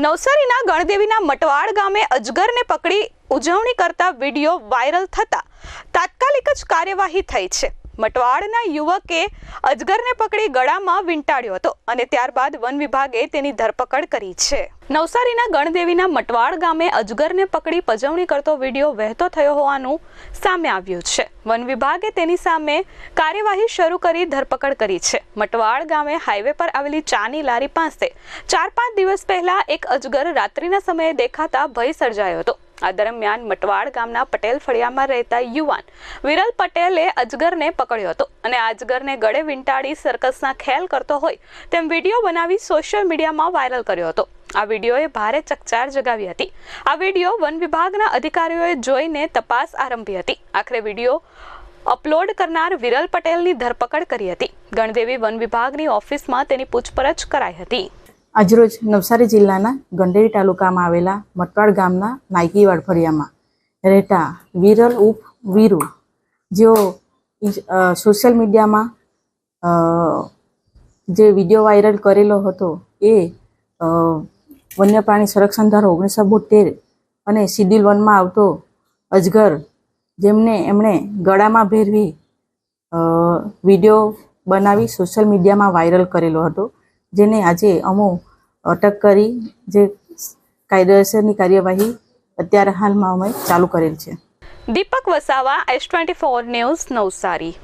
નવસારીના ગણદેવીના મટવાડ ગામે અજગરને પકડી ઉજવણી કરતા વીડિયો વાયરલ થતા તાત્કાલિક જ કાર્યવાહી થઈ છે. મટવાડના યુવકે અજગરને પકડી ગળામાં વીંટાળ્યો હતો અને ત્યારબાદ વન વિભાગે તેની ધરપકડ કરી છે. નવસારીના ગણદેવીના મટવાડ ગામે અજગરને પકડી પજવણી કરતો વીડિયો વહેતો થયો હોવાનું સામે આવ્યું છે. વન વિભાગે તેની સામે કાર્યવાહી શરૂ કરી ધરપકડ કરી છે. મટવાડ ગામે હાઈવે પર આવેલી ચાની લારી પાસે ચાર પાંચ દિવસ પહેલા એક અજગર રાત્રિના સમયે દેખાતા ભય સર્જાયો હતો. આ દરમિયાન મટવાડ ગામના પટેલ ફળિયામાં રહેતા યુવાન વિરલ પટેલે અજગરને પકડ્યો હતો અને અજગરને ગળે વીંટાળી સર્કસના ખેલ કરતો હોય તેમ વીડિયો બનાવી સોશિયલ મીડિયામાં વાયરલ કર્યો હતો. આ વિડીયોએ ભારે ચકચાર જગાવી હતી. આ વીડિયો વન વિભાગના અધિકારીઓએ જોઈને તપાસ આરંભી હતી. આખરે વીડિયો અપલોડ કરનાર વિરલ પટેલની ધરપકડ કરી હતી. ગણદેવી વન વિભાગની ઓફિસમાં તેની પૂછપરછ કરાઈ હતી. આજરોજ નવસારી જિલ્લાના ગંડેરી તાલુકામાં આવેલા મટવાડ ગામના નાયકી વાડફળિયામાં રહેતા વિરલ ઉપ વીરુ, જેઓ સોશિયલ મીડિયામાં જે વીડિયો વાયરલ કરેલો હતો એ વન્ય પ્રાણી સંરક્ષણ ધારો ઓગણીસો બોતેર અને શિડ્યુલ વનમાં આવતો અજગર, જેમને એમણે ગળામાં ભેરવી વીડિયો બનાવી સોશિયલ મીડિયામાં વાયરલ કરેલો હતો. જેને આજે અમો અટક કરી, જે કાયદેસરની કાર્યવાહી અત્યારે હાલમાં અમે ચાલુ કરેલ છે. Deepak Vasava S twenty four news Navsari.